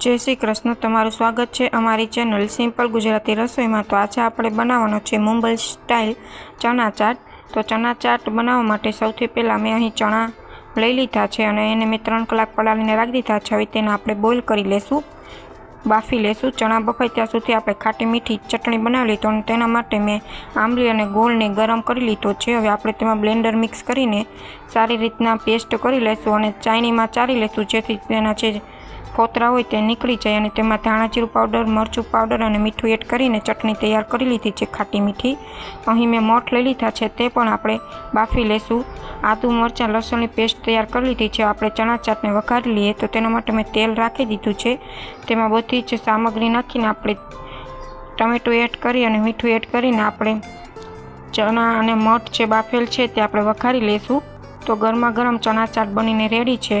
જય શ્રી કૃષ્ણ, તમારું સ્વાગત છે અમારી ચેનલ સિમ્પલ ગુજરાતી રસોઈમાં. તો આજે આપણે બનાવવાનો છે મુંબઈ સ્ટાઇલ ચણા ચાટ. તો ચણા ચાટ બનાવવા માટે સૌથી પહેલાં મેં અહીં ચણા લઈ લીધા છે અને એને મેં ત્રણ કલાક પલાળીને રાખી દીધા છે. હવે તેને આપણે બોઇલ કરી લેશું, બાફી લેશું. ચણા બફાય ત્યાં સુધી આપણે ખાટી મીઠી ચટણી બનાવી લીધો અને તેના માટે મેં આંબલી અને ગોળને ગરમ કરી લીધો છે. હવે આપણે તેમાં બ્લેન્ડર મિક્સ કરીને સારી રીતના પેસ્ટ કરી લેશું અને ચાયણીમાં ચારી લેશું, જેથી તેના જે ફોતરા હોય તે નીકળી જાય અને તેમાં ધાણા જીરું પાવડર મરચું પાવડર અને મીઠું એડ કરીને ચટણી તૈયાર કરી લીધી છે ખાટી મીઠી. અહીં મેં મઠ લઈ લીધા છે, તે પણ આપણે બાફી લેશું. આદુ, મરચાં, લસણની પેસ્ટ તૈયાર કરી લીધી છે, આપણે ચણા ચાટને વઘારી લઈએ તો તેના માટે મેં તેલ રાખી દીધું છે. તેમાં બધી જ સામગ્રી નાખીને આપણે ટમેટું એડ કરી અને મીઠું એડ કરીને આપણે ચણા અને મઠ જે બાફેલ છે તે આપણે વઘારી લઈશું તો ગરમા ગરમ ચણા ચાટ બનીને રેડી છે.